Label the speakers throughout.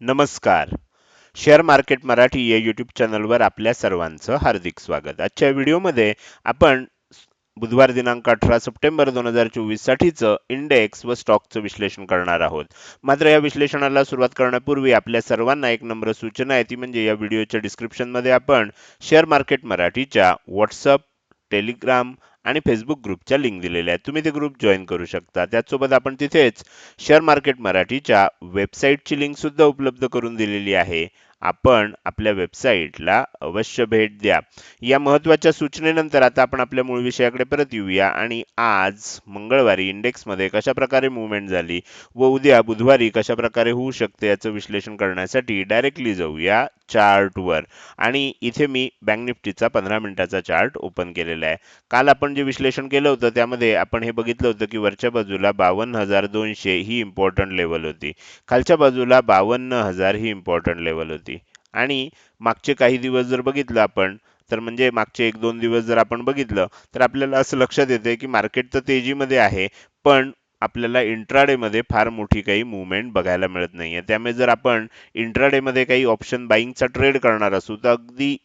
Speaker 1: नमस्कार. Share market Marathi या YouTube चॅनलवर आपल्या सर्वांचं हार्दिक स्वागत. आजच्या व्हिडिओमध्ये आपण बुधवार दिनांक अठरा सप्टेंबर दोन हजार चोवीससाठीचं इंडेक्स व स्टॉकचं विश्लेषण करणार आहोत. मात्र या विश्लेषणाला सुरुवात करण्यापूर्वी आपल्या सर्वांना एक नम्र सूचना आहे. ती म्हणजे या व्हिडिओच्या डिस्क्रिप्शनमध्ये आपण शेअर मार्केट मराठीच्या व्हॉट्सअप टेलिग्राम आणि फेसबुक ग्रुपच्या लिंक दिलेल्या आहेत. तुम्ही ते ग्रुप जॉईन करू शकता. त्याचसोबत आपण तिथेच शेअर मार्केट मराठीच्या वेबसाईटची लिंक सुद्धा उपलब्ध करून दिलेली आहे. आपण आपल्या वेबसाईटला अवश्य भेट द्या. या महत्त्वाच्या सूचनेनंतर आता आपण आपल्या मूळ विषयाकडे परत येऊया आणि आज मंगळवारी इंडेक्समध्ये कशा प्रकारे मुवमेंट झाली व उद्या बुधवारी कशाप्रकारे होऊ शकते याचं विश्लेषण करण्यासाठी डायरेक्टली जाऊया चार्टवर आणि इथे मी बँक निफ्टीचा पंधरा मिनिटाचा चार्ट ओपन केलेला आहे. काल आपण जे विश्लेषण केलं होतं त्यामध्ये आपण हे बघितलं होतं की वरच्या बाजूला बावन्न हजार दोनशे ही इम्पॉर्टंट लेवल होती. खालच्या बाजूला बावन्न हजार ही इम्पॉर्टंट लेवल होती. आणि मागचे काही दिवस जर बघितलं आपण तर म्हणजे मागचे एक दोन दिवस जर आपण बघितलं तर आपल्याला असं लक्षात येते की मार्केट तर तेजीमध्ये आहे पण आपल्याला इंट्राडेमध्ये फार मोठी काही मुवमेंट बघायला मिळत नाहीये. त्यामुळे जर आपण इंट्राडेमध्ये काही ऑप्शन बाईंगचा ट्रेड करणार असू तर अगदी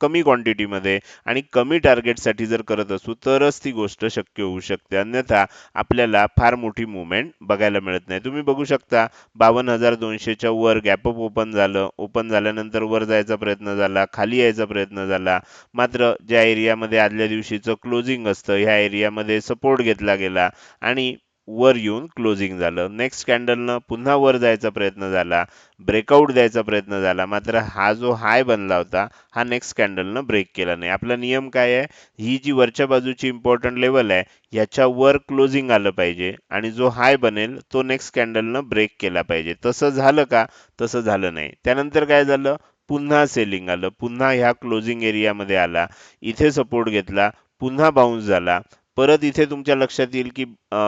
Speaker 1: कमी क्वांटिटीमध्ये आणि कमी टार्गेटसाठी जर करत असू तरच ती गोष्ट शक्य होऊ शकते. अन्यथा आपल्याला फार मोठी मुवमेंट बघायला मिळत नाही. तुम्ही बघू शकता बावन्न हजार दोनशेच्या वर गॅपअप ओपन झालं. ओपन झाल्यानंतर वर जायचा प्रयत्न झाला खाली यायचा प्रयत्न झाला. मात्र ज्या एरियामध्ये आदल्या दिवशीचं क्लोजिंग असतं ह्या एरियामध्ये सपोर्ट घेतला गेला. आणि वर येऊन क्लोजिंग झालं. नेक्स्ट कॅन्डलनं पुन्हा वर जायचा प्रयत्न झाला. ब्रेकआउट द्यायचा प्रयत्न झाला. मात्र हा जो हाय बनला होता हा नेक्स्ट कॅन्डलनं ब्रेक केला नाही. आपला नियम काय आहे? ही जी वरच्या बाजूची इम्पॉर्टंट लेवल आहे ह्याच्यावर क्लोजिंग आलं पाहिजे आणि जो हाय बनेल तो नेक्स्ट कॅन्डलनं ब्रेक केला पाहिजे. तसं झालं का? तसं झालं नाही. त्यानंतर काय झालं? पुन्हा सेलिंग आलं. पुन्हा ह्या क्लोजिंग एरियामध्ये आला. इथे सपोर्ट घेतला. पुन्हा बाउन्स झाला. परत इथे तुमच्या लक्षात येईल की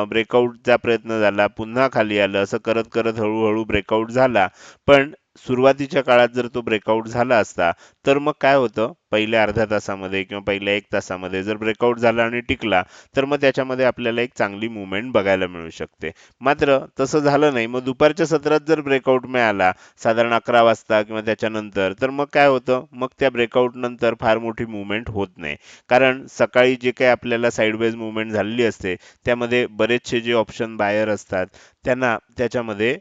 Speaker 1: ब्रेकआउटचा प्रयत्न झाला पुन्हा खाली आलं असं करत करत हळूहळू ब्रेकआउट झाला. पण सुरुवातीच्या काळात जर तो ब्रेकआउट झाला असता तर मग काय होतं? पहिल्या अर्ध्या तासामध्ये किंवा पहिल्या एक तासामध्ये जर ब्रेकआउट झाला आणि टिकला तर मग त्याच्यामध्ये आपल्याला एक चांगली मुवमेंट बघायला मिळू शकते. मात्र तसं झालं नाही. मग दुपारच्या सत्रात जर ब्रेकआउट मिळाला साधारण अकरा वाजता किंवा त्याच्यानंतर तर मग काय होतं? मग त्या ब्रेकआउट नंतर फार मोठी मुवमेंट होत नाही. कारण सकाळी जे काही आपल्याला साईडवेज मुवमेंट झालेली असते त्यामध्ये बरेचसे जे ऑप्शन बायर असतात त्यांना त्याच्यामध्ये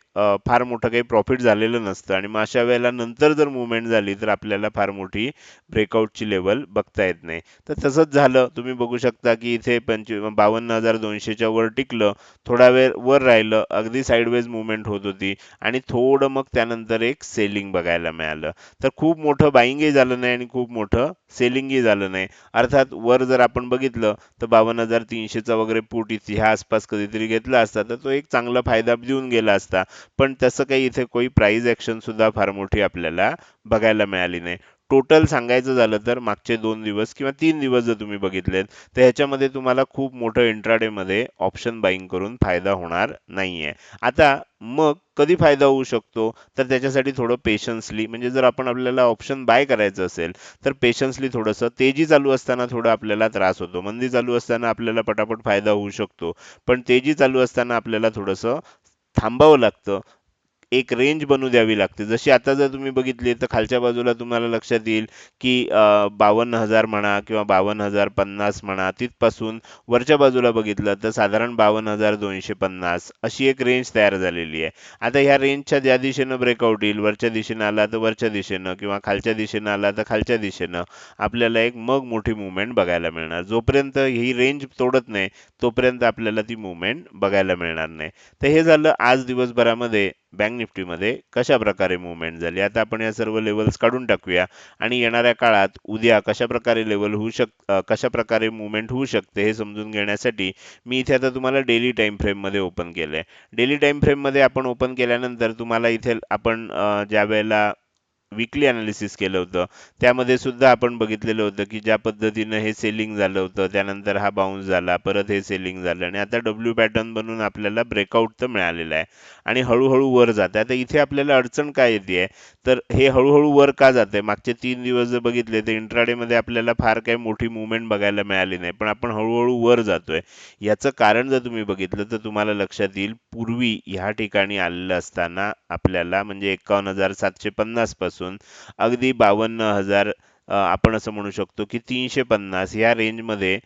Speaker 1: फार मोठं काही प्रॉफिट झालेलं नसतं. आणि मग अशा वेळेला नंतर जर मुवमेंट झाली तर आपल्याला फार मोठी ब्रेकआउटची लेवल बघता येत नाही. तर तसंच झालं. तुम्ही बघू शकता की इथे पंचवी बावन्न हजार दोनशेच्या वर टिकलं. थोडा वेळ वर राहिलं. अगदी साईडवेज मुवमेंट होत होती. आणि थोडं मग त्यानंतर एक सेलिंग बघायला मिळालं. तर खूप मोठं बाईंगही झालं नाही आणि खूप मोठं सेलिंगही झालं नाही. अर्थात वर जर आपण बघितलं तर बावन्न हजार तीनशेचा वगैरे पुट इथे ह्या आसपास कधीतरी घेतला असता. तर तो एक चांगला फायदा देऊन गेला असता. पण तसं काही इथे कोई प्राईज ऍक्शन सुद्धा फार मोठी आपल्याला बघायला मिळाली नाही. टोटल सांगायचं झालं तर मागचे दोन दिवस किंवा तीन दिवस जर तुम्ही बघितलेत तर ह्याच्यामध्ये तुम्हाला खूप मोठं इंट्राडे मध्ये ऑप्शन बाईंग करून फायदा होणार नाहीये. आता मग कधी फायदा होऊ शकतो? तर त्याच्यासाठी थोडं पेशन्सली म्हणजे जर आपण आपल्याला ऑप्शन बाय करायचं असेल तर पेशन्सली थोडंसं तेजी चालू असताना थोडं आपल्याला त्रास होतो. मंदी चालू असताना आपल्याला पटापट फायदा होऊ शकतो. पण तेजी चालू असताना आपल्याला थोडंसं थांबावं लागतं. एक रेंज बनवू द्यावी लागते. जशी आता जर तुम्ही बघितली तर खालच्या बाजूला तुम्हाला लक्षात येईल की बावन्न हजार म्हणा किंवा बावन्न हजार पन्नास म्हणा तिथपासून वरच्या बाजूला बघितलं तर साधारण बावन्न हजार दोनशे पन्नास अशी एक रेंज तयार झालेली आहे. आता ह्या रेंजच्या ज्या दिशेनं ब्रेकआउट येईल वरच्या दिशेनं आला तर वरच्या दिशेनं किंवा खालच्या दिशेनं आला तर खालच्या दिशेनं आपल्याला एक मग मोठी मुवमेंट बघायला मिळणार. जोपर्यंत ही रेंज तोडत नाही तोपर्यंत आपल्याला ती मुवमेंट बघायला मिळणार नाही. तर हे झालं आज दिवसभरामध्ये. बँक निफ्टीमध्ये कशा प्रकारे मुवमेंट झाली? आता आपण या सर्व लेवल्स काढून टाकूया. आणि येणाऱ्या काळात उद्या कशा प्रकारे लेवल होऊ शक कशा प्रकारे मुवमेंट होऊ शकते हे समजून घेण्यासाठी मी इथे आता तुम्हाला डेली टाईम फ्रेममध्ये ओपन केलं आहे डेली टाईम फ्रेममध्ये आपण ओपन केल्यानंतर तुम्हाला इथे आपण ज्या वेळेला विकली अनालिसिस केलं होतं. त्यामध्ये सुद्धा आपण बघितलेलं होतं की ज्या पद्धतीनं हे सेलिंग झालं होतं त्यानंतर हा बाउन्स झाला परत हे सेलिंग झालं आणि आता डब्ल्यू पॅटर्न बनून आपल्याला ब्रेकआउट तर मिळालेला आहे. आणि हळूहळू वर जात आहे आता इथे आपल्याला अडचण काय येते तर हे हळूहळू वर का जाते मागचे तीन दिवस जर बघितले तर इंट्राडेमध्ये आपल्याला फार काही मोठी मुवमेंट बघायला मिळाली नाही. पण आपण हळूहळू वर जातोय. याचं कारण जर तुम्ही बघितलं तर तुम्हाला लक्षात येईल पूर्वी ह्या ठिकाणी आलेलं असताना आपल्याला म्हणजे एकावन्न हजार सातशे पन्नासपासून अगदी बावन्न हजार आपण असं म्हणू शकतो की तीनशे पन्नास या रेंजमध्ये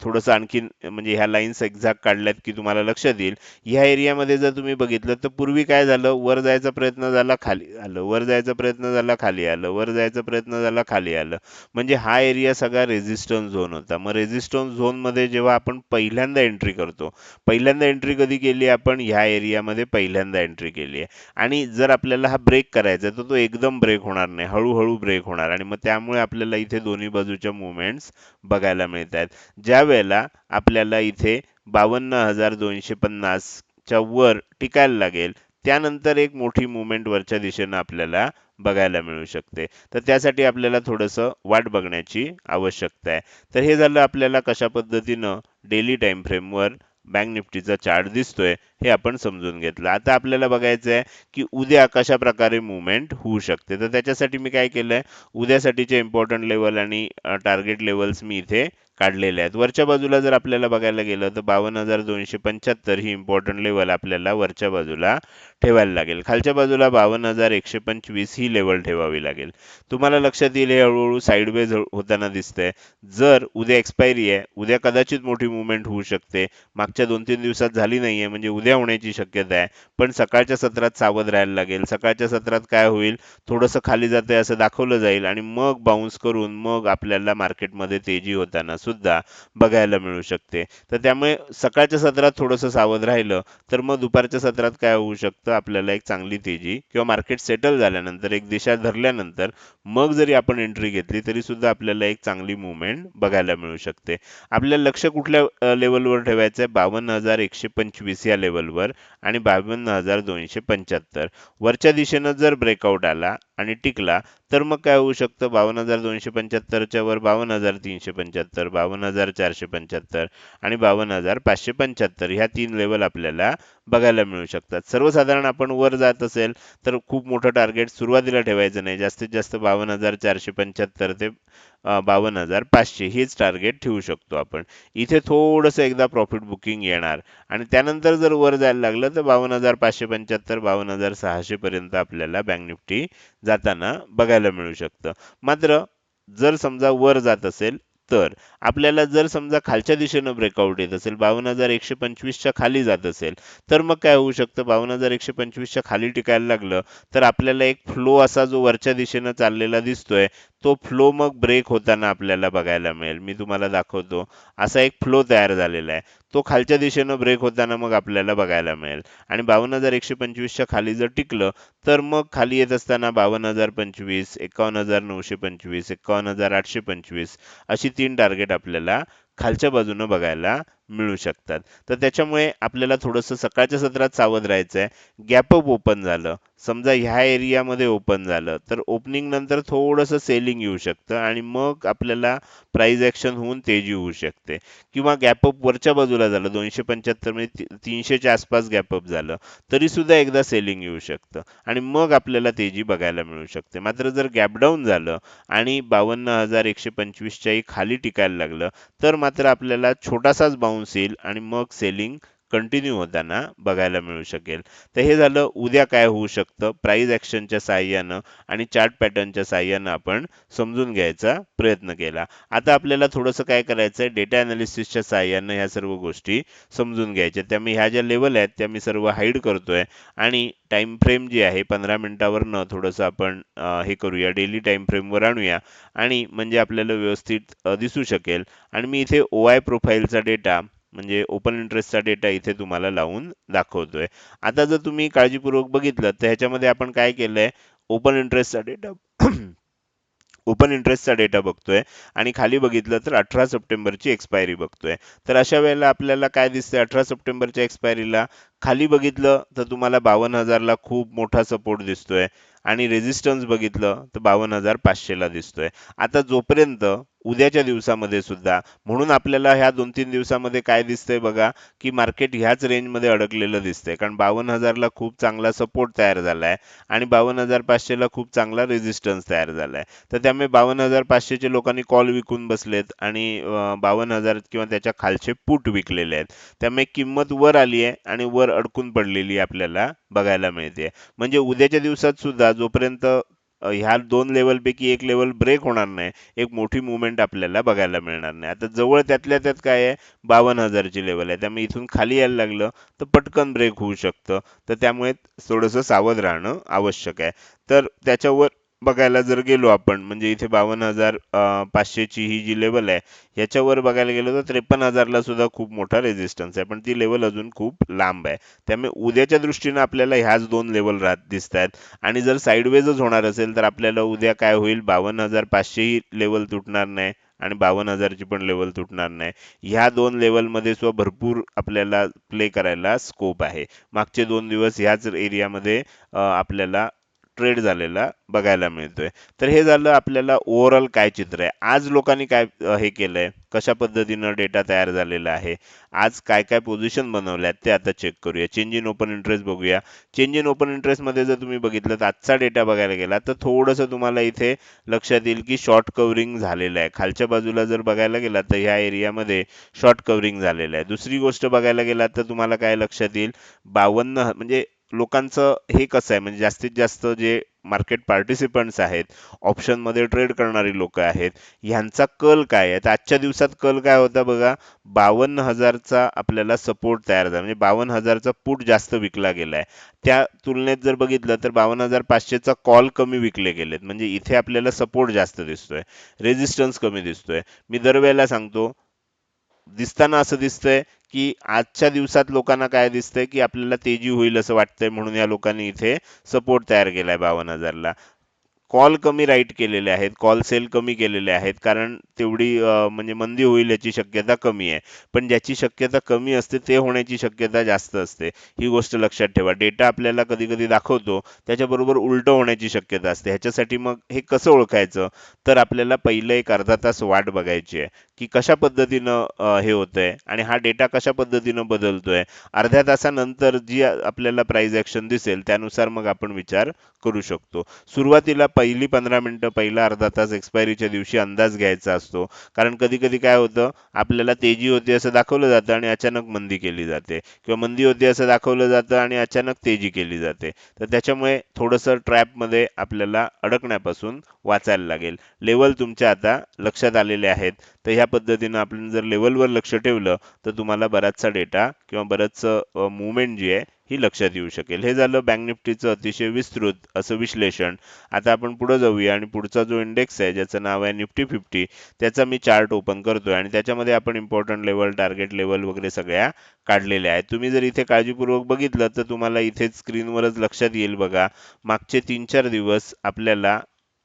Speaker 1: थोडंसं आणखीन म्हणजे ह्या लाईन्स एक्झॅक्ट काढल्यात की तुम्हाला लक्षात येईल ह्या एरियामध्ये जर तुम्ही बघितलं तर पूर्वी काय झालं? वर जायचा प्रयत्न झाला खाली आलं. वर जायचा प्रयत्न झाला खाली आलं. वर जायचा प्रयत्न झाला खाली आलं. म्हणजे हा एरिया सगळा रेझिस्टन्स झोन होता. मग रेझिस्टन्स झोनमध्ये जेव्हा आपण पहिल्यांदा एंट्री करतो पहिल्यांदा एंट्री कधी केली आपण? ह्या एरियामध्ये पहिल्यांदा एंट्री केली आहे. आणि जर आपल्याला हा ब्रेक करायचा तर तो एकदम ब्रेक होणार नाही. हळूहळू ब्रेक होणार. आणि मग त्यामुळे आपल्याला इथे दोन्ही बाजूच्या मुवमेंट्स बघायला मिळत आहेत. ज्या वेळेला आपल्याला इथे बावन्न हजार दोनशे पन्नासच्या वर टिकायला लागेल त्यानंतर एक मोठी मुवमेंट वरच्या दिशेनं आपल्याला बघायला मिळू शकते. तर त्यासाठी आपल्याला थोडंसं वाट बघण्याची आवश्यकता आहे. तर हे झालं आपल्याला कशा पद्धतीनं डेली टाइम फ्रेमवर बँक निफ्टीचा चार्ट दिसतोय हे आपण समजून घेतलं. आता आपल्याला बघायचं आहे की उद्या कशा प्रकारे मुवमेंट होऊ शकते. तर त्याच्यासाठी मी काय केलंय? उद्यासाठीचे इम्पॉर्टंट लेवल आणि टार्गेट लेवल्स मी इथे काढलेले आहेत. वरच्या बाजूला जर आपल्याला बघायला गेलं तर बावन्न हजार दोनशे पंच्याहत्तर ही इम्पॉर्टंट लेवल आपल्याला वरच्या बाजूला ठेवायला लागेल. खालच्या बाजूला बावन्न हजार एकशे पंचवीस ही लेवल ठेवावी लागेल. तुम्हाला लक्षात येईल हे हळूहळू साईडवेज होताना दिसतंय. जर उद्या एक्सपायरी आहे उद्या कदाचित मोठी मुवमेंट होऊ शकते. मागच्या दोन तीन दिवसात झाली नाही आहे म्हणजे उद्या होण्याची शक्यता आहे. पण सकाळच्या सत्रात सावध राहायला लागेल. सकाळच्या सत्रात काय होईल? थोडंसं खाली जाते असं दाखवलं जाईल आणि मग बाउन्स करून मग आपल्याला मार्केटमध्ये तेजी होताना सुद्धा बघायला मिळू शकते. तर त्यामुळे सकाळच्या सत्रात थोडंसं सावध राहिलं तर मग दुपारच्या सत्रात काय होऊ शकतं? आपल्याला एक चांगली तेजी किंवा मार्केट सेटल झाल्यानंतर एक दिशा धरल्यानंतर मग जरी आपण एंट्री घेतली तरी सुद्धा आपल्याला एक चांगली मुवमेंट बघायला मिळू शकते. आपल्याला लक्ष कुठल्या लेवलवर ठेवायचं आहे? बावन्न हजार एकशे पंचवीस या लेवलवर आणि बावन्न हजार दोनशे पंच्याहत्तर. वरच्या दिशेनं जर ब्रेकआउट आला आणि टिकला तर मग काय होऊ शकतं? बावन्न हजार दोनशे पंच्याहत्तरच्या वर बावन्न हजार तीनशे पंच्याहत्तर बावन्न हजार चारशे पंच्याहत्तर आणि बावन्न हजार पाचशे पंच्याहत्तर. ह्या तीन लेवल आपल्याला बघायला मिळू शकतात. सर्वसाधारण आपण वर जात असेल तर खूप मोठं टार्गेट सुरुवातीला ठेवायचं नाही. जास्तीत जास्त बावन्न हजार चारशे पंच्याहत्तर ते बावन्न हजार पाचशे हेच टार्गेट ठेवू शकतो आपण. इथे थोडंसं एकदा प्रॉफिट बुकिंग येणार. आणि त्यानंतर जर वर जायला लागलं तर बावन्न हजार पाचशे पंच्याहत्तर बावन्न हजार सहाशे पर्यंत आपल्याला बँक निफ्टी जाताना बघायला मिळू शकतं. मात्र जर समजा वर जात असेल तर आपल्याला जर समजा खालच्या दिशेनं ब्रेकआउट येत असेल बावन्न हजार एकशे पंचवीसच्या खाली जात असेल तर मग काय होऊ शकतं? बावन्न हजार एकशे पंचवीसच्या खाली टिकायला लागलं तर आपल्याला एक फ्लो असा जो वरच्या दिशेनं चाललेला दिसतोय तो फ्लो मग ब्रेक होताना आपल्याला बघायला मिळेल. मी तुम्हाला दाखवतो. असा एक फ्लो तयार झालेला आहे. तो खालच्या दिशेनं ब्रेक होताना मग आपल्याला बघायला मिळेल. आणि बावन्न हजार एकशे पंचवीसच्या खाली जर टिकलं तर मग खाली येत असताना बावन्न हजार पंचवीस एकावन्न हजार नऊशे पंचवीस एकावन्न हजार आठशे पंचवीस अशी तीन टार्गेट आपल्याला खालच्या बाजूनं बघायला मिळू शकतात. तर त्याच्यामुळे आपल्याला थोडंसं सकाळच्या सत्रात सावध राहायचं आहे गॅप अप ओपन झालं. समजा ह्या एरियामध्ये ओपन झालं तर ओपनिंग नंतर थोडंसं सेलिंग येऊ शकतं आणि मग आपल्याला प्राईज ॲक्शन होऊन तेजी होऊ शकते. किंवा गॅपअप वरच्या बाजूला झालं दोनशे पंच्याहत्तर म्हणजे तीनशेच्या आसपास गॅपअप झालं तरीसुद्धा एकदा सेलिंग येऊ शकतं. आणि मग आपल्याला तेजी बघायला मिळू शकते. मात्र जर गॅप डाऊन झालं आणि बावन्न हजार एकशे पंचवीसच्याही खाली टिकायला लागलं तर मात्र आपल्याला छोटासाच बाउन्स येईल आणि मग सेलिंग कंटिन्यू होताना बघायला मिळू शकेल. तर हे झालं उद्या काय होऊ शकतं? प्राईज ॲक्शनच्या साह्यानं आणि चार्ट पॅटर्नच्या साह्यानं आपण समजून घ्यायचा प्रयत्न केला. आता आपल्याला थोडंसं काय करायचं आहे डेटा अनालिसिसच्या साह्यानं ह्या सर्व गोष्टी समजून घ्यायच्या. त्या मी ह्या ज्या लेवल आहेत त्या मी सर्व हाईड करतोय. आणि टाइम फ्रेम जी आहे पंधरा मिनिटावरनं थोडंसं आपण हे करूया. डेली टाइम फ्रेमवर आणूया. आणि म्हणजे आपल्याला व्यवस्थित दिसू शकेल. आणि मी इथे ओ आय प्रोफाईलचा डेटा म्हणजे ओपन इंटरेस्टचा डेटा इथे तुम्हाला लावून दाखवतोय. आता जर तुम्ही काळजीपूर्वक बघितलं तर ह्याच्यामध्ये आपण काय केलंय? ओपन इंटरेस्टचा डेटा ओपन इंटरेस्टचा डेटा बघतोय. आणि खाली बघितलं तर अठरा सप्टेंबरची एक्सपायरी बघतोय. तर अशा वेळेला आपल्याला काय दिसतंय अठरा सप्टेंबरच्या एक्सपायरीला खाली बघितलं तर तुम्हाला बावन्न हजारला खूप मोठा सपोर्ट दिसतोय. आणि रेझिस्टन्स बघितलं तर बावन्न हजार पाचशेला दिसतोय. आता जोपर्यंत उद्याच्या दिवसामध्ये सुद्धा. म्हणून आपल्याला ह्या दोन तीन दिवसामध्ये काय दिसतंय बघा की मार्केट ह्याच रेंजमध्ये अडकलेलं दिसतंय. कारण बावन्न हजारला खूप चांगला सपोर्ट तयार झाला आहे आणि बावन्न हजार पाचशेला खूप चांगला रेझिस्टन्स तयार झाला आहे तर त्यामुळे बावन्न हजार पाचशेचे लोकांनी कॉल विकून बसलेत आणि बावन्न हजार किंवा त्याच्या खालचे पूट विकलेले आहेत. त्यामुळे किंमत वर आली आहे आणि वर अडकून पडलेली आपल्याला बघायला मिळते. म्हणजे उद्याच्या दिवसात सुद्धा जोपर्यंत ह्या दोन लेवलपैकी एक लेवल ब्रेक होणार नाही. एक मोठी मुवमेंट आपल्याला बघायला मिळणार नाही. आता जवळ त्यातल्या त्यात काय आहे? बावन्न हजारची लेवल आहे. त्यामुळे इथून खाली यायला लागलं तर पटकन ब्रेक होऊ शकतं. तर त्यामुळे थोडंसं सावध राहणं आवश्यक आहे. तर त्याच्यावर बघायला जर गेलो आपण म्हणजे इथे बावन्न हजार पाचशेची ही जी लेवल आहे ह्याच्यावर बघायला गेलो तर त्रेपन्न हजारला सुद्धा खूप मोठा रेझिस्टन्स आहे. पण ती लेवल अजून खूप लांब आहे. त्यामुळे उद्याच्या दृष्टीनं आपल्याला ह्याच दोन लेवल राहत दिसत आहेत आणि जर साईडवेजच होणार असेल तर आपल्याला उद्या काय होईल? बावन्न हजार पाचशे ही लेवल तुटणार नाही आणि बावन्न हजारची पण लेवल तुटणार नाही. ह्या दोन लेवलमध्ये सुद्धा भरपूर आपल्याला प्ले करायला स्कोप आहे. मागचे दोन दिवस ह्याच एरियामध्ये आपल्याला ट्रेड झालेला बघायला मिळतोय. तर हे झालं आपल्याला ओव्हरऑल काय चित्र आहे? आज लोकांनी काय हे हे केलंय? कशा पद्धतीनं डेटा तयार झालेला आहे? आज काय काय पोझिशन बनवल्या आहेत ते आता चेक करूया. चेंज इन ओपन इंटरेस्ट बघूया. चेंज इन ओपन इंटरेस्टमध्ये जर तुम्ही बघितलं तर आजचा डेटा बघायला गेला तर थोडंसं तुम्हाला इथे लक्षात येईल की शॉर्ट कव्हरिंग झालेलं आहे. खालच्या बाजूला जर बघायला गेला तर ह्या एरियामध्ये शॉर्ट कव्हरिंग झालेलं आहे. दुसरी गोष्ट बघायला गेला तर तुम्हाला काय लक्षात येईल? बावन्न म्हणजे लोकांचं हे कसं आहे? म्हणजे जास्तीत जास्त जे मार्केट पार्टिसिपंट्स आहेत ऑप्शनमध्ये ट्रेड करणारी लोक आहेत ह्यांचा कल काय आहे? तर आजच्या दिवसात कल काय होता बघा? बावन्न हजारचा आपल्याला सपोर्ट तयार झाला. म्हणजे बावन्न हजारचा पुट जास्त विकला गेलाय. त्या तुलनेत जर बघितलं तर बावन्न हजार पाचशेचा कॉल कमी विकले गेलेत. म्हणजे इथे आपल्याला सपोर्ट जास्त दिसतोय. रेझिस्टन्स कमी दिसतोय. मी दरवेळेला सांगतो दिसताना असं दिसतंय की आजच्या दिवसात लोकांना काय दिसतंय की आपल्याला तेजी होईल असं वाटतंय म्हणून या लोकांनी इथे सपोर्ट तयार केलाय बावन्न हजारला. कॉल कमी राईट केलेले आहेत कॉल सेल कमी केलेले आहेत कारण तेवढी म्हणजे मंदी होईल याची शक्यता कमी आहे. पण ज्याची शक्यता कमी असते ते होण्याची शक्यता जास्त असते. ही गोष्ट लक्षात ठेवा. डेटा आपल्याला कधी कधी दाखवतो त्याच्याबरोबर उलटं होण्याची शक्यता असते. ह्याच्यासाठी मग हे कसं ओळखायचं? तर आपल्याला पहिलं एक अर्धा तास वाट बघायची आहे की कशा पद्धतीनं हे होतंय आणि हा डेटा कशा पद्धतीनं बदलतोय. अर्ध्या तासानंतर जी आपल्याला प्राईज ॲक्शन दिसेल त्यानुसार मग आपण विचार करू शकतो. सुरुवातीला पहिली पंधरा मिनटं पहिला अर्धा तास एक्सपायरीच्या दिवशी अंदाज घ्यायचा असतो. कारण कधी कधी काय होतं आपल्याला तेजी होती असं दाखवलं जातं आणि अचानक मंदी केली जाते. किंवा मंदी होती असं दाखवलं जातं आणि अचानक तेजी केली जाते. तर त्याच्यामुळे थोडंसं ट्रॅपमध्ये आपल्याला अडकण्यापासून वाचायला लागेल. लेवल तुमच्या आता लक्षात आलेले आहेत. तर ह्या पद्धतीनं आपण जर लेवलवर लक्ष ठेवलं तर तुम्हाला बराचसा डेटा किंवा बरंचसं मुवमेंट जी आहे ही लक्षात येऊ शकेल. हे झालं बँक निफ्टीचं अतिशय विस्तृत असं विश्लेषण. आता आपण पुढे जाऊया आणि पुढचा जो इंडेक्स आहे ज्याचं नाव आहे निफ्टी फिफ्टी त्याचा मी चार्ट ओपन करतोय आणि त्याच्यामध्ये आपण इम्पॉर्टंट लेवल टार्गेट लेवल वगैरे सगळ्या काढलेल्या आहेत. तुम्ही जर इथे काळजीपूर्वक बघितलं तर तुम्हाला इथे स्क्रीनवरच लक्षात येईल बघा. मागचे तीन चार दिवस आपल्याला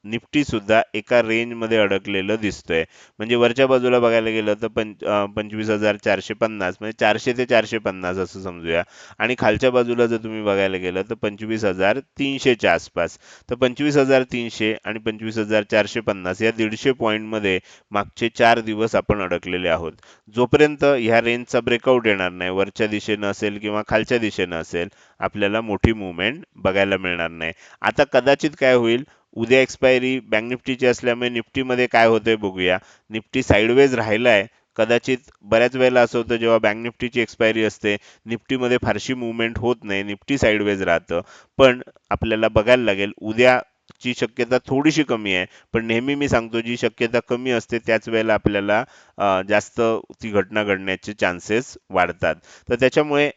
Speaker 1: निफ्टी सुद्धा एका रेंजमध्ये अडकलेलं दिसतंय. म्हणजे वरच्या बाजूला बघायला गेलं तर पंच पंचवीस हजार चारशे पन्नास म्हणजे चारशे ते चारशे पन्नास असं समजूया. आणि खालच्या बाजूला जर तुम्ही बघायला गेलं तर पंचवीस हजार तीनशेच्या आसपास. तर पंचवीस हजार तीनशे आणि पंचवीस हजार चारशे पन्नास या दीडशे पॉईंटमध्ये मागचे चार दिवस आपण अडकलेले आहोत. जोपर्यंत ह्या रेंजचा ब्रेकआउट येणार नाही वरच्या दिशेनं असेल किंवा खालच्या दिशेनं असेल आपल्याला मोठी मुवमेंट बघायला मिळणार नाही. आता कदाचित काय होईल उद्या एक्सपायरी बँक निफ्टीची असल्यामुळे निफ्टीमध्ये काय होतंय बघूया. निफ्टी साईडवेज राहिलाय. कदाचित बऱ्याच वेळेला असं होतं जेव्हा बँक निफ्टीची एक्सपायरी असते निफ्टीमध्ये फारशी मुवमेंट होत नाही निफ्टी साईडवेज राहतं. पण आपल्याला बघायला लागेल उद्याची शक्यता थोडीशी कमी आहे. पण नेहमी मी सांगतो जी शक्यता कमी असते त्याच वेळेला आपल्याला जास्त ती घटना घडण्याचे चान्सेस वाढतात. तर त्याच्यामुळे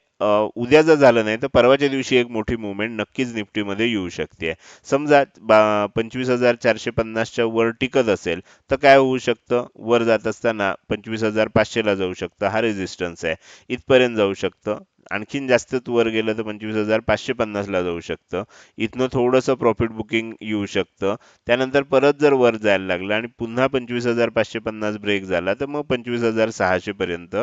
Speaker 1: उद्या जर झालं नाही तर परवाच्या दिवशी एक मोठी मुवमेंट नक्कीच निफ्टीमध्ये येऊ शकते. समजा बा- पंचवीस हजार चारशे पन्नासच्या वर टिकत असेल तर काय होऊ शकतं? वर जात असताना पंचवीस हजार पाचशेला जाऊ शकतं. हा रेझिस्टन्स आहे. इथपर्यंत जाऊ शकतं. आणखीन जास्त वर गेलं तर पंचवीस हजार पाचशे पन्नासला जाऊ शकतं. इथनं थोडंसं प्रॉफिट बुकिंग येऊ शकतं. त्यानंतर परत जर वर जायला लागलं आणि पुन्हा पंचवीस हजार पाचशे पन्नास ब्रेक झाला तर मग पंचवीस हजार सहाशे पर्यंत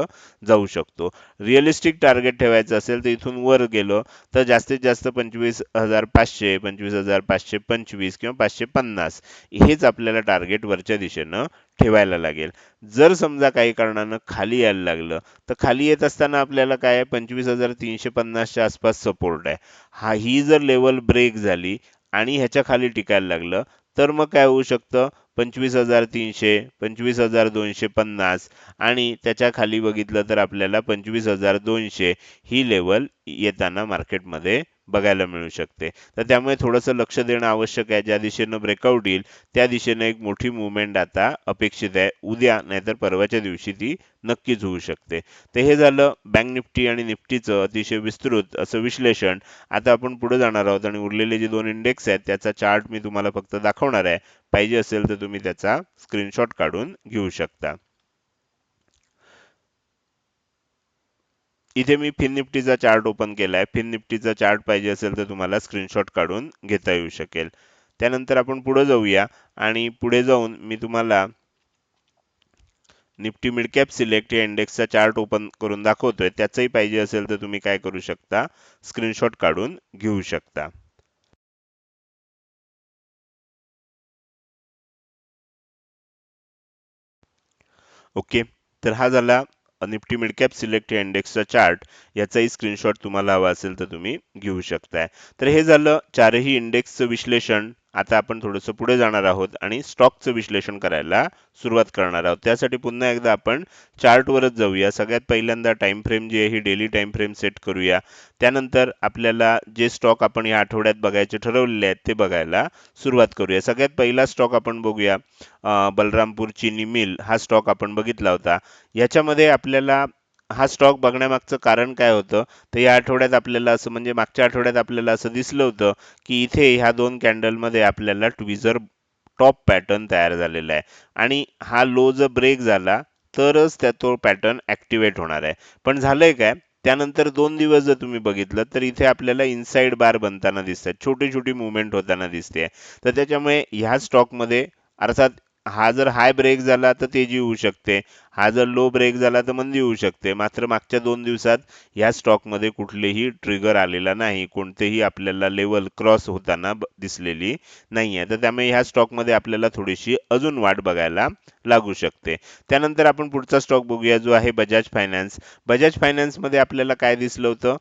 Speaker 1: जाऊ शकतो. रिअलिस्टिक टार्गेट ठेवायचं असेल तर इथून वर गेलो तर जास्तीत जास्त पंचवीस हजार पाचशे पंचवीस हजार पाचशे पंचवीस किंवा पाचशे पन्नास. हेच आपल्याला टार्गेट वरच्या दिशेनं ठेवायला लागेल. जर समजा काही कारणानं खाली यायला लागलं तर खाली येत असताना आपल्याला काय आहे? पंचवीस हजार तीनशे पन्नासच्या आसपास सपोर्ट आहे. हा ही जर लेवल ब्रेक झाली आणि ह्याच्या खाली टिकायला लागलं तर मग काय होऊ शकतं? पंचवीस हजार तीनशे पंचवीस हजार दोनशे पन्नास आणि त्याच्याखाली बघितलं तर आपल्याला पंचवीस हजार दोनशे ही लेवल येताना मार्केटमध्ये बघायला मिळू शकते. तर त्यामुळे थोडंसं लक्ष देणं आवश्यक आहे. ज्या दिशेनं ब्रेकआउट येईल त्या दिशेनं एक मोठी मुवमेंट आता अपेक्षित आहे. उद्या नाहीतर परवाच्या दिवशी ती नक्कीच होऊ शकते. तर हे झालं बँक निफ्टी आणि निफ्टीचं अतिशय विस्तृत असं विश्लेषण. आता आपण पुढे जाणार आहोत आणि उरलेले जे दोन इंडेक्स आहेत त्याचा चार्ट मी तुम्हाला फक्त दाखवणार आहे. पाहिजे असेल तर तुम्ही त्याचा स्क्रीनशॉट काढून घेऊ शकता. इथे मी फिन निफ्टीचा चार्ट ओपन केला आहे फिन निफ्टीचा चार्ट पाहिजे असेल तर तुम्हाला स्क्रीनशॉट काढून घेता येऊ शकेल. त्यानंतर आपण पुढे जाऊया आणि पुढे जाऊन मी तुम्हाला निफ्टी मिडकॅप सिलेक्ट या इंडेक्सचा चार्ट ओपन करून दाखवतोय. त्याचंही पाहिजे असेल तर तुम्ही काय करू शकता? स्क्रीनशॉट काढून घेऊ शकता. ओके. तर हा झाला निफ्टी मिडकॅप सिलेक्ट या इंडेक्सचा चार्ट याचाही स्क्रीनशॉट तुम्हाला हवा असेल तर तुम्ही घेऊ शकताय. तर हे झालं चारही इंडेक्सचं विश्लेषण. आता आपण थोडंसं पुढे जाणार आहोत आणि स्टॉकचं विश्लेषण करायला सुरुवात करणार आहोत. त्यासाठी पुन्हा एकदा आपण चार्टवरच जाऊया. सगळ्यात पहिल्यांदा टाईम फ्रेम जी आहे ही डेली टाईम फ्रेम सेट करूया. त्यानंतर आपल्याला जे स्टॉक आपण या आठवड्यात बघायचे ठरवलेले आहेत ते बघायला सुरुवात करूया. सगळ्यात पहिला स्टॉक आपण बघूया बलरामपूर चिनी मिल हा स्टॉक आपण बघितला होता. याच्यामध्ये आपल्याला हा स्टॉक बघण्यामागचं कारण काय होतं? तर या आठवड्यात आपल्याला असं म्हणजे मागच्या आठवड्यात आपल्याला असं दिसलं होतं की इथे ह्या दोन कॅन्डलमध्ये आपल्याला ट्विझर टॉप पॅटर्न तयार झालेला आहे. आणि हा लो जर ब्रेक झाला तरच त्या तो पॅटर्न ॲक्टिवेट होणार आहे. पण झालंय काय? त्यानंतर दोन दिवस जर तुम्ही बघितलं तर इथे आपल्याला इनसाइड बार बनताना दिसतात. छोटी छोटी मुवमेंट होताना दिसते. तर त्याच्यामुळे ह्या स्टॉकमध्ये अर्थात हा जर हाय ब्रेक झाला तर तेजी होऊ शकते. हा जर लो ब्रेक झाला तर मंदी होऊ शकते. मात्र मागच्या दोन दिवसात या स्टॉकमध्ये कुठलेही ट्रिगर आलेला नाही. कोणतेही आपल्याला लेवल क्रॉस होताना दिसलेली नाही आहे. तर त्यामुळे ह्या स्टॉकमध्ये आपल्याला थोडीशी अजून वाट बघायला लागू शकते. त्यानंतर आपण पुढचा स्टॉक बघूया जो आहे बजाज फायनान्स बजाज फायनान्समध्ये आपल्याला काय दिसलं होतं?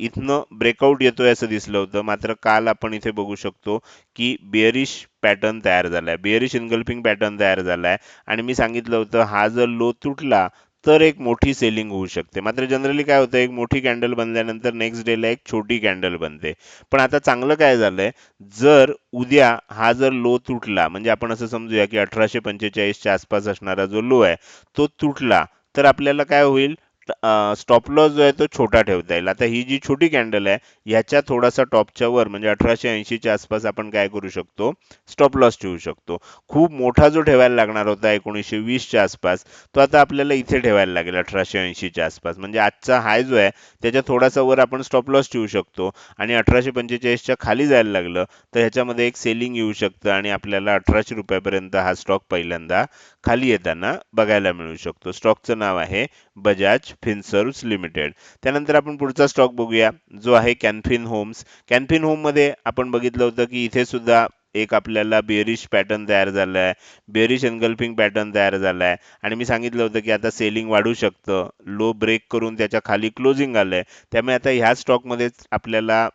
Speaker 1: इथनं ब्रेकआउट येतोय असं दिसलं होतं. मात्र काल आपण इथे बघू शकतो की बेअरिश पॅटर्न तयार झालाय. बेअरिश इनगल्फिंग पॅटर्न तयार झालाय. आणि मी सांगितलं होतं हा जर लो तुटला तर एक मोठी सेलिंग होऊ शकते. मात्र जनरली काय होतं एक मोठी कॅन्डल बनल्यानंतर नेक्स्ट डेला एक छोटी कॅन्डल बनते. पण आता चांगलं काय झालंय जर उद्या हा जर लो तुटला म्हणजे आपण असं समजूया की अठराशे पंचेचाळीसच्या आसपास असणारा जो लो आहे तो तुटला तर आपल्याला काय होईल? स्टॉप लॉस जो आहे तो छोटा ठेवता येईल. आता ही जी छोटी कॅन्डल आहे याच्या थोडासा टॉपच्या वर म्हणजे अठराशे ऐंशीच्या आसपास आपण काय करू शकतो? स्टॉप लॉस ठेवू शकतो. खूप मोठा जो ठेवायला लागणार होता एकोणीसशे वीसच्या आसपास तो आता आपल्याला इथे ठेवायला लागेल अठराशे ऐंशीच्या आसपास. म्हणजे आजचा हाय जो आहे त्याच्या थोडासा वर आपण स्टॉप लॉस ठेवू शकतो. आणि अठराशे पंचेचाळीसच्या खाली जायला लागलं तर ह्याच्यामध्ये एक सेलिंग येऊ शकतं आणि आपल्याला अठराशे रुपयापर्यंत हा स्टॉक पहिल्यांदा खाली येताना बघायला मिळू शकतो. स्टॉकचं नाव आहे बजाज फिनसर्व्स लिमिटेड. त्यानंतर आपण पुढचा स्टॉक बघूया जो आहे कॅनफिन होम्स. कॅनफिन होममध्ये आपण बघितलं होतं की इथे सुद्धा एक आपल्याला बेरिश पॅटर्न तयार झालाय. बेरिश एनगल्फिंग पॅटर्न तयार झालाय. आणि मी सांगितलं होतं की आता सेलिंग वाढू शकतं. लो ब्रेक करून त्याच्याखाली क्लोजिंग आहे त्यामुळे आता ह्या स्टॉकमध्येच आपल्याला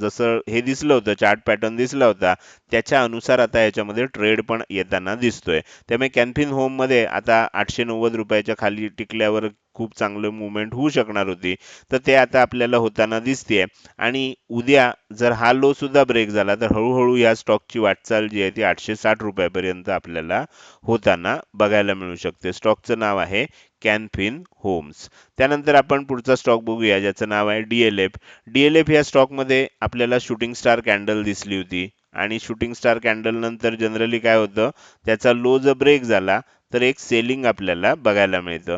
Speaker 1: जसं हे दिसलं होतं चार्ट पॅटर्न दिसला होता त्याच्या अनुसार आता याच्यामध्ये ट्रेड पण येताना दिसतोय. त्यामुळे कॅन्फिन होममध्ये आता आठशे नव्वद रुपयाच्या खाली टिकल्यावर खूप चांगलं मुवमेंट होऊ शकणार होती. तर ते आता आपल्याला होताना दिसते आणि उद्या जर हा लो सुद्धा ब्रेक झाला तर हळूहळू या स्टॉकची वाटचाल जी आहे ती आठशे साठ रुपयापर्यंत आपल्याला होताना बघायला मिळू शकते. स्टॉकचं नाव आहे कॅनफिन होम्स. त्यानंतर आपण पुढचा स्टॉक बघूया ज्याचं नाव आहे डीएलएफ. डीएलएफ या स्टॉकमध्ये आपल्याला शूटिंग स्टार कॅन्डल दिसली होती आणि शूटिंग स्टार कॅन्डल नंतर जनरली काय होतं त्याचा लो जर ब्रेक झाला तर एक सेलिंग आपल्याला बघायला मिळतं.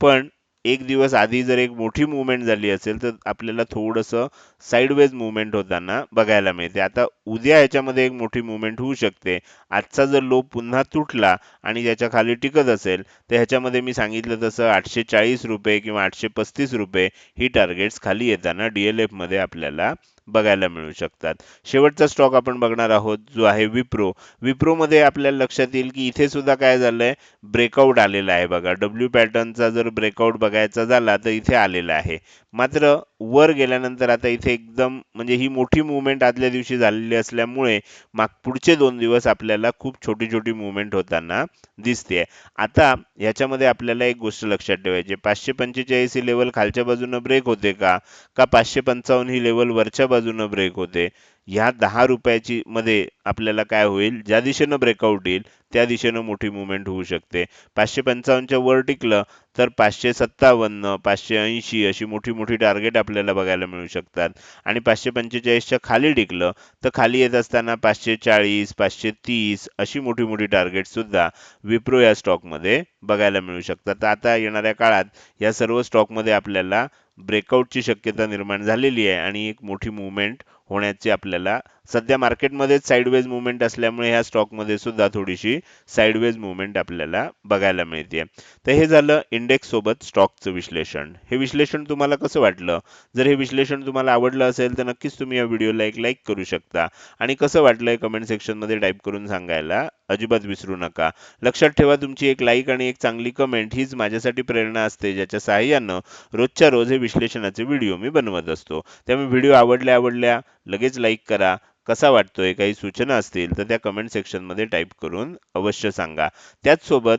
Speaker 1: पण एक दिवस आधी जर एक मोठी मुवमेंट झाली असेल तर आपल्याला थोडंसं साईडवेज मुवमेंट होताना बघायला मिळते. आता उद्या याच्यामध्ये एक मोठी मुवमेंट होऊ शकते. आजचा जर लो पुन्हा तुटला आणि ज्याच्या खाली टिकत असेल तर ह्याच्यामध्ये मी सांगितलं तसं आठशे चाळीस रुपये किंवा आठशे पस्तीस रुपये ही टार्गेट्स खाली येताना डीएलएफमध्ये आपल्याला बघायला मिळू शकतात. शेवटचा स्टॉक आपण बघणार आहोत जो आहे विप्रो. विप्रोमध्ये आपल्याला लक्षात येईल की इथे सुद्धा काय झालंय? ब्रेकआउट आलेला आहे बघा. डब्ल्यू पॅटर्नचा जर ब्रेकआउट बघायचा झाला तर इथे आलेला आहे. मात्र वर गेल्यानंतर आता इथे एकदम म्हणजे ही मोठी मुवमेंट आदल्या दिवशी झालेली असल्यामुळे माग पुढचे दोन दिवस आपल्याला खूप छोटी छोटी मुवमेंट होताना दिसते आता याच्यामध्ये आपल्याला एक गोष्ट लक्षात ठेवायची पाचशे पंचेचाळीस ही लेवल खालच्या बाजूनं ब्रेक होते का? का पाचशे पंचावन्न ही लेवल वरच्या बाजूनं ब्रेक होते? ह्या दहा रुपयाची मध्ये आपल्याला काय होईल? ज्या दिशेनं ब्रेकआउट येईल त्या दिशेनं मोठी मुवमेंट होऊ शकते. पाचशे पंचावन्नच्या वर टिकलं तर पाचशे सत्तावन्न पाचशे ऐंशी अशी मोठी मोठी टार्गेट आपल्याला बघायला मिळू शकतात. आणि पाचशे पंचेचाळीसच्या खाली टिकलं तर खाली येत असताना पाचशे चाळीस पाचशे तीस अशी मोठी मोठी टार्गेट सुद्धा विप्रो या स्टॉकमध्ये बघायला मिळू शकतात. आता येणाऱ्या काळात या सर्व स्टॉकमध्ये आपल्याला ब्रेकआउटची शक्यता निर्माण झालेली आहे आणि एक मोठी मुवमेंट होण्याची आपल्याला सध्या मार्केटमध्येच साईडवेज मुवमेंट असल्यामुळे ह्या स्टॉकमध्ये सुद्धा थोडीशी साईडवेज मुवमेंट आपल्याला बघायला मिळते तर हे झालं इंडेक्स सोबत स्टॉकचं विश्लेषण. हे विश्लेषण तुम्हाला कसं वाटलं? जर हे विश्लेषण तुम्हाला आवडलं असेल तर नक्कीच तुम्ही या व्हिडिओला एक लाईक करू शकता. आणि कसं वाटलं कमेंट सेक्शनमध्ये टाईप करून सांगायला अजिबात विसरू नका. लक्षात ठेवा तुमची एक लाईक आणि एक चांगली कमेंट हीच माझ्यासाठी प्रेरणा असते ज्याच्या सहाय्यानं रोजच्या रोज हे विश्लेषणाचे व्हिडिओ मी बनवत असतो. त्यामुळे व्हिडिओ आवडल्या आवडल्या लगेच लाईक करा. कसा वाटतोय काही सूचना असतील तर त्या कमेंट सेक्शनमध्ये टाईप करून अवश्य सांगा. त्याचसोबत